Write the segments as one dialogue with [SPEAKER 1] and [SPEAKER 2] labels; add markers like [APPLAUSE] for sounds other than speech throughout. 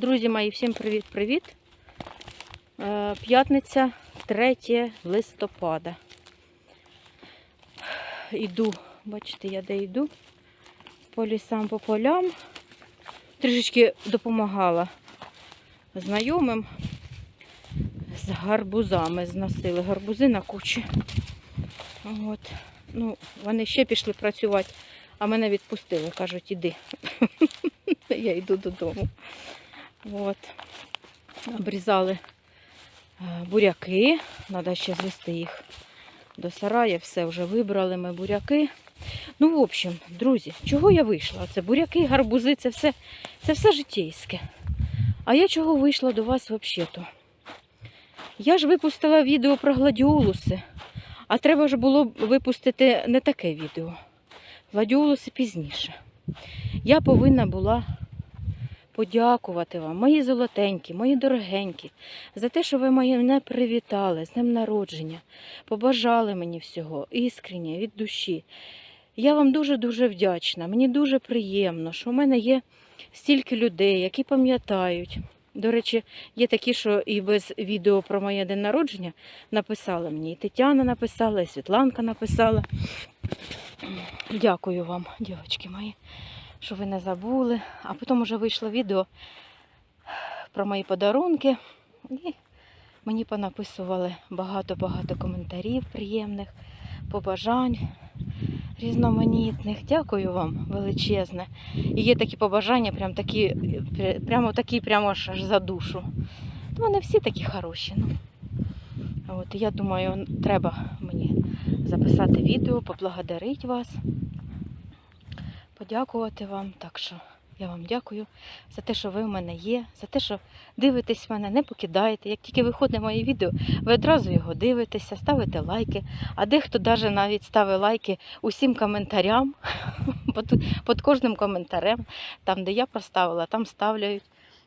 [SPEAKER 1] Друзі мої, всім привіт-привіт. Е, П'ятниця 3 листопада. Іду, бачите, я де йду по лісам, по полям. Трішечки допомагала знайомим з гарбузами зносили. Гарбузи на кучі. От. Ну, вони ще пішли працювати, а мене відпустили. Кажуть, іди. [LAUGHS] Я йду додому. От. Обрізали е, буряки. Треба ще звести їх до сарая. Все вже вибрали ми буряки. Ну, в общем, друзі, чого я вийшла? Це буряки, гарбузи, це все, це все житейське. А я чого вийшла до вас взагалі-то? Я ж випустила відео про гладіолуси, а треба ж було випустити не таке відео. Гладіолуси пізніше. Я повинна була подякувати вам, мої золотенькі, мої дорогенькі, за те, що ви мене привітали з днем народження, побажали мені всього іскренне, від душі. Я вам дуже-дуже вдячна. Мені дуже приємно, що в мене є стільки людей, які пам'ятають. До речі, є такі, що і без відео про моє день народження написали мені. І Тетяна написала, і Світланка написала. Дякую вам, дівчатки мої, що ви не забули. А потім вже вийшло відео про мої подарунки. І мені понаписували багато-багато коментарів приємних, побажань різноманітних. Дякую вам величезне. І є такі побажання, прям такі, прямо такі, прямо аж за душу. То вони всі такі хороші. Ну. От, я думаю, треба мені записати відео, поблагодарити вас, подякувати вам. Так що я вам дякую за те, що ви в мене є, за те, що дивитесь мене, не покидаєте. Як тільки виходить моє відео, ви одразу його дивитеся, ставите лайки. А дехто навіть навіть ставить лайки усім коментарям, [LAUGHS] під, кожним коментарем, там, де я поставила, там ставляють.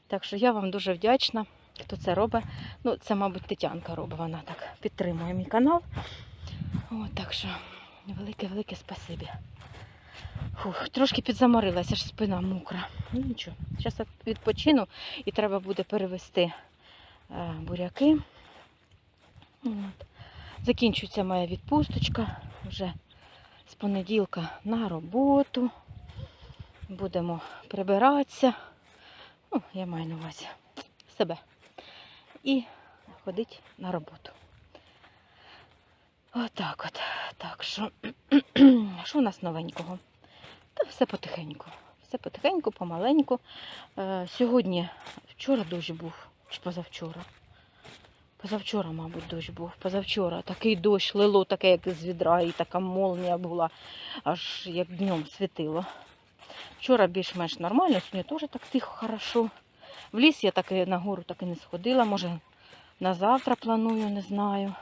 [SPEAKER 1] Так що я вам дуже вдячна, хто це робить. Ну, це, мабуть, Тетянка робить, вона так підтримує мій канал. От, так що велике-велике спасибі. Фух, трошки підзаморилася, аж спина мокра. Ну нічого, зараз відпочину і треба буде перевести е, буряки. От. Закінчується моя відпусточка вже з понеділка на роботу. Будемо прибиратися. Ну, я маю на увазі себе. І ходити на роботу. Отак от. Так що, [CLEARS THROAT] що у нас новенького? Та все потихеньку. Все потихеньку, помаленьку. Е, сьогодні, вчора дощ був, чи позавчора. Позавчора, мабуть, дощ був. Позавчора такий дощ лило, таке, як з відра, і така молнія була, аж як днем світило. Вчора більш-менш нормально, сьогодні теж так тихо, хорошо. В ліс я так і на гору так і не сходила. Може, на завтра планую, не знаю.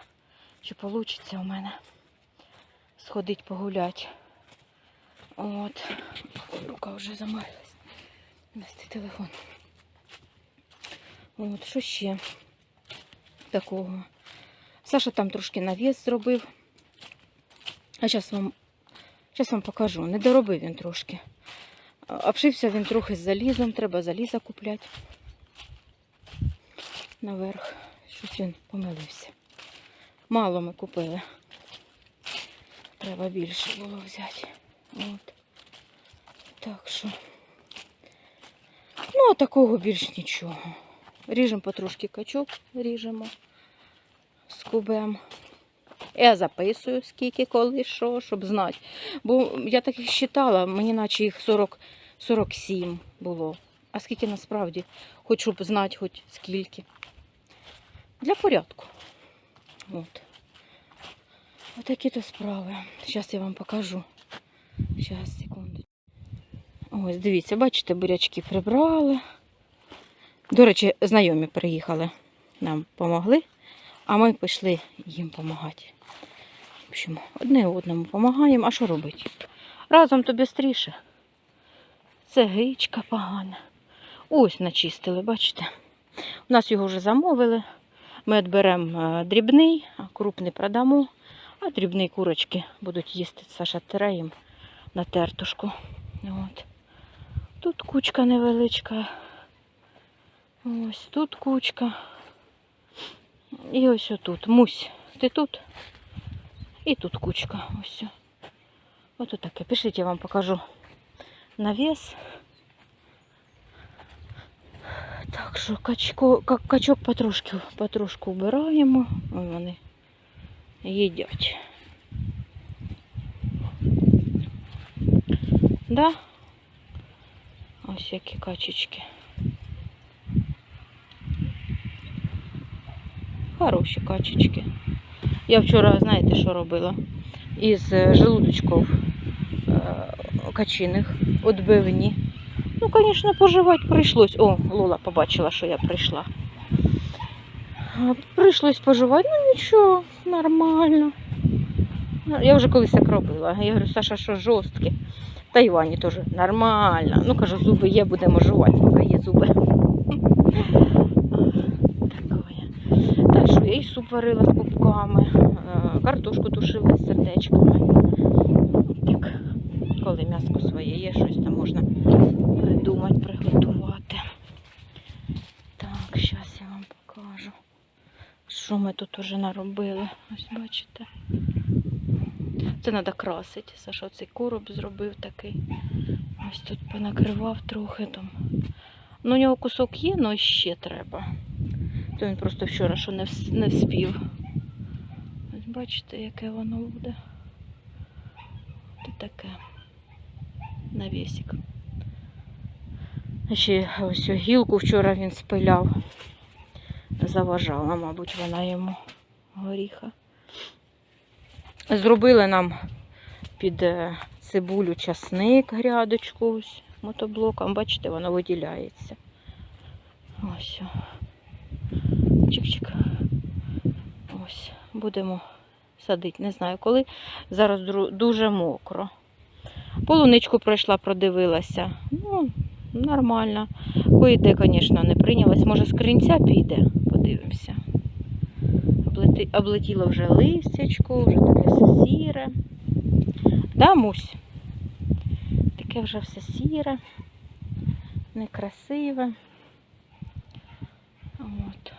[SPEAKER 1] Чи вийде у мене сходити погуляти. От. Рука вже замарилась. Нести телефон. От, що ще такого? Саша там трошки навіс зробив. А зараз вам, зараз вам покажу. Не доробив він трошки. Обшився він трохи з залізом, треба заліза купляти. Наверх. Щось він помилився. Мало ми купили. Треба більше було взяти. От. Так що. Ну, а такого більш нічого. Ріжемо потрошки качок, ріжемо, скубемо. Я записую, скільки, коли, що, щоб знати. Бо я так їх считала, мені наче їх 40, 47 було. А скільки насправді, хоч щоб знати, хоч скільки. Для порядку. От. Отакі то справи. Зараз я вам покажу. Зараз, секунду. Ось, дивіться, бачите, бурячки прибрали. До речі, знайомі приїхали, нам допомогли, а ми пішли їм допомагати. В общем, одне одному допомагаємо, а що робити? Разом то швидше. Це гичка погана. Ось начистили, бачите? У нас його вже замовили. Ми відберемо е, дрібний, а крупний продамо, а дрібні курочки будуть їсти Саша тере їм на тертушку. От. Тут кучка невеличка. Ось тут кучка. І ось отут. Мусь, ти тут? І тут кучка. Ось. Ось таке. Пішліть, я вам покажу навіс. Так що качко, качок потрошки, потрошку вбираємо. Вони їдять. Да? Ось які качечки. Хороші качечки. Я вчора, знаєте, що робила? Із е, желудочків е, качиних відбивні. Ну, звісно, поживати прийшлось. О, Лола побачила, що я прийшла. Прийшлось поживати, ну нічого, нормально. Ну, Я вже колись так робила. Я говорю, Саша, що жорстке. Та Івані теж нормально. Ну, кажу, зуби є, будемо жувати, поки є зуби. Так що я і суп варила з пупками, е, картошку тушила з сердечками. Так, коли м'яско своє є, щось там можна придумати, приготувати. Так, зараз я вам покажу, що ми тут уже наробили. Ось бачите. Це треба красити. Саша цей короб зробив такий. Ось тут понакривав трохи там. Ну, у нього кусок є, але ще треба. То він просто вчора що не, не вспів. Ось бачите, яке воно буде. Тут таке навісик. Ще ось гілку вчора він спиляв. Заважала, мабуть, вона йому горіха. Зробили нам під е, цибулю часник грядочку ось мотоблоком. Бачите, воно виділяється. Ось. Чик-чик. Ось. Будемо садити. Не знаю коли. Зараз дуже мокро. Полуничку пройшла, продивилася. Ну, нормально. Кое-де, звісно, не прийнялась. Може, з корінця піде. Подивимося. Облетіло вже листячко, вже таке все сіре. Да, Мусь? Таке вже все сіре, некрасиве. От.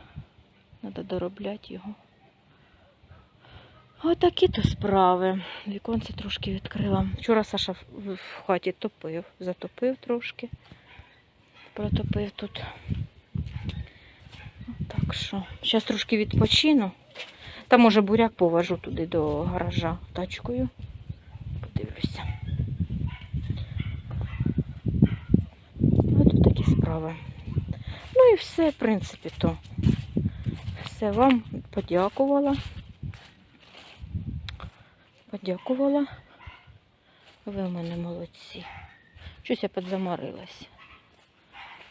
[SPEAKER 1] Треба доробляти його. Отакі то справи. Віконце трошки відкрила. Вчора Саша в хаті топив, затопив трошки. Протопив тут. Так що, зараз трошки відпочину. Та може буряк поважу туди до гаража тачкою. Подивлюся. Ось такі справи. Ну і все, в принципі, то. Все вам подякувала. Подякувала. Ви в мене молодці. Щось я підзаморилась.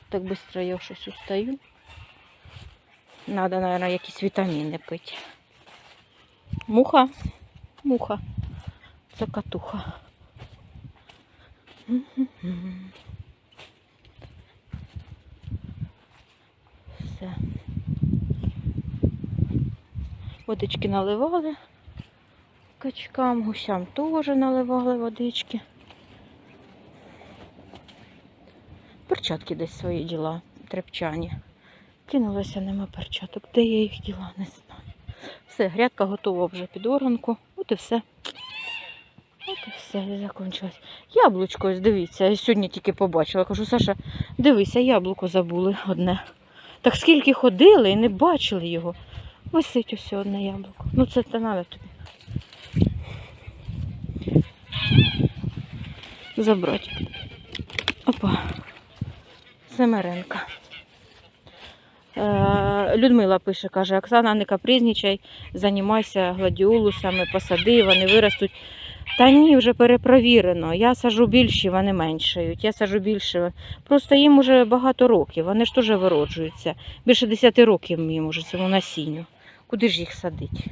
[SPEAKER 1] Так швидко я щось устаю. Надо, наверное, якісь вітаміни пити. Муха. Муха. Це катуха. Все. Водички наливали. Качкам, гусям теж наливали водички. Перчатки десь свої діла трепчані. Кинулася, нема перчаток. Де я їх діла, не знаю. Все, грядка готова вже під органку. От і все. От і все, закінчилось. Яблучко, дивіться, я сьогодні тільки побачила. Кажу, Саша, дивися, яблуко забули одне. Так скільки ходили і не бачили його. Висить ось одне яблуко. Ну це те треба тобі. Забрати. Опа. Семеренка. Е, Людмила пише, каже, Оксана, не капризничай, займайся гладіолусами, посади, вони виростуть. Та ні, вже перепровірено. Я сажу більші, вони меншають. Я сажу більше. Просто їм уже багато років, вони ж теж вироджуються. Більше 10 років їм уже цьому насінню. Куди ж їх садити?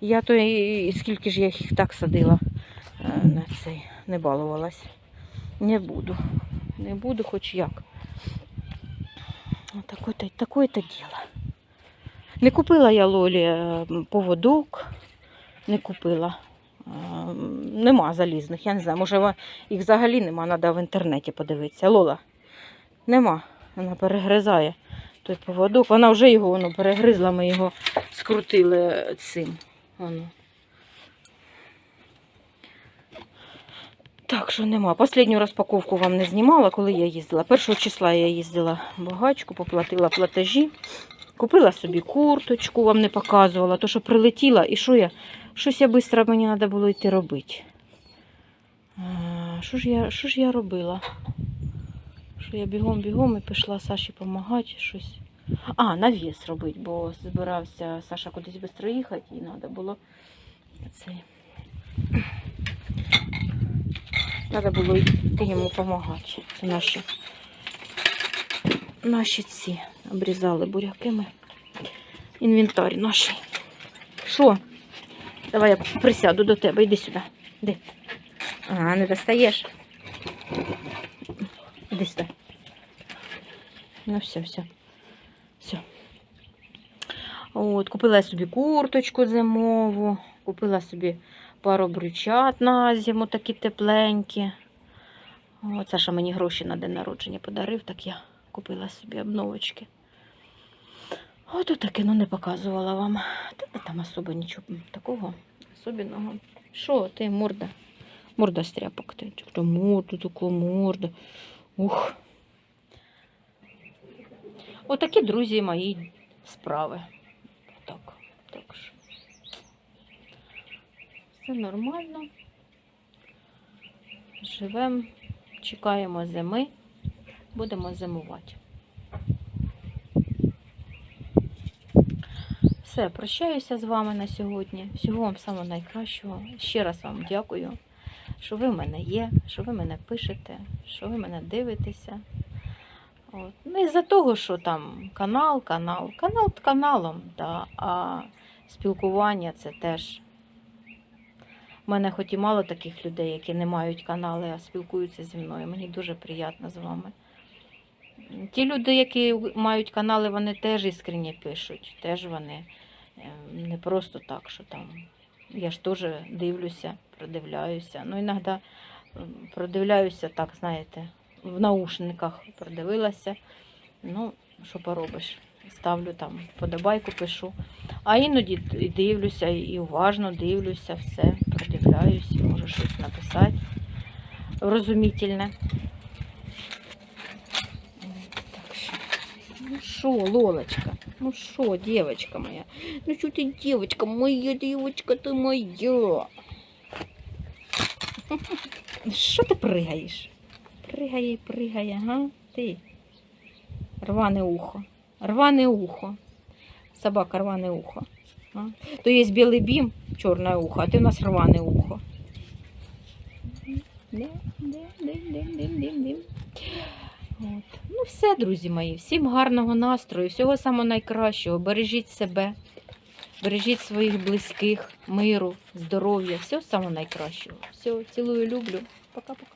[SPEAKER 1] Я то і скільки ж я їх так садила е, на цей, не балувалась. Не буду. Не буду хоч як. Такое-то, такое-то діло. Не купила я Лолі е, поводок, не купила. Е, Нема залізних, я не знаю, може їх взагалі нема, треба в інтернеті подивитися. Лола, нема, вона перегризає. той поводок. Вона вже його воно перегризла, ми його скрутили цим. Воно. Так що нема. Последню розпаковку вам не знімала, коли я їздила. Першого числа я їздила багачку, поплатила платежі. Купила собі курточку, вам не показувала, то що прилетіла, і що я? Щось я швидко мені треба було йти робити. Що ж я, що ж я робила? Що я бігом-бігом і пішла Саші допомагати щось. А, навіс робити, бо збирався Саша кудись швидко їхати, і треба було цей. Треба було йти йому допомагати. Це наші, наші ці обрізали буряки ми. Інвентар наш. Що? Давай я присяду до тебе, йди сюди. Іди. Ага, не достаєш. Іди сюди. Ну, все, все. Все. От, купила я собі курточку зимову, купила собі пару брючат на зиму, такі тепленькі. От, Саша мені гроші на день народження подарив, так я купила собі обновочки. Ото таке, ну не показувала вам. Та там особо нічого такого особенного. Що ти, морда? Морда стряпок. Ти Та морда, таку морда. Ух. Отакі, друзі, мої справи. Так, так що. Все нормально. Живемо, чекаємо зими, будемо зимувати. Все, прощаюся з вами на сьогодні. Всього вам самого найкращого. Ще раз вам дякую, що ви в мене є, що ви мене пишете, що ви мене дивитеся. От. Не з-за того, що там канал, канал, канал каналом, да, а спілкування це теж. У мене хоч і мало таких людей, які не мають канали, а спілкуються зі мною. Мені дуже приємно з вами. Ті люди, які мають канали, вони теж іскренні пишуть. Теж вони е, не просто так, що там. Я ж теж дивлюся, продивляюся. Ну, іноді продивляюся так, знаєте, в наушниках продивилася. Ну, що поробиш? Ставлю там подобайку, пишу. А іноді дивлюся, і уважно дивлюся, все, продивляюсь, можу щось написати розумітельне. Ну що, Лолочка? Ну що, девочка моя? Ну що ти, девочка, моя девочка, ти моя. Що ти пригаєш? Пригає, пригає, ага, ти. Рване ухо. Рване ухо. Собака рване ухо. А? То є білий бім, чорне ухо, а ти в нас рване ухо. От. Ну, все, друзі мої. Всім гарного настрою, всього самого найкращого. Бережіть себе, бережіть своїх близьких, миру, здоров'я, всього самого найкращого. Все, цілую, люблю. Пока-пока.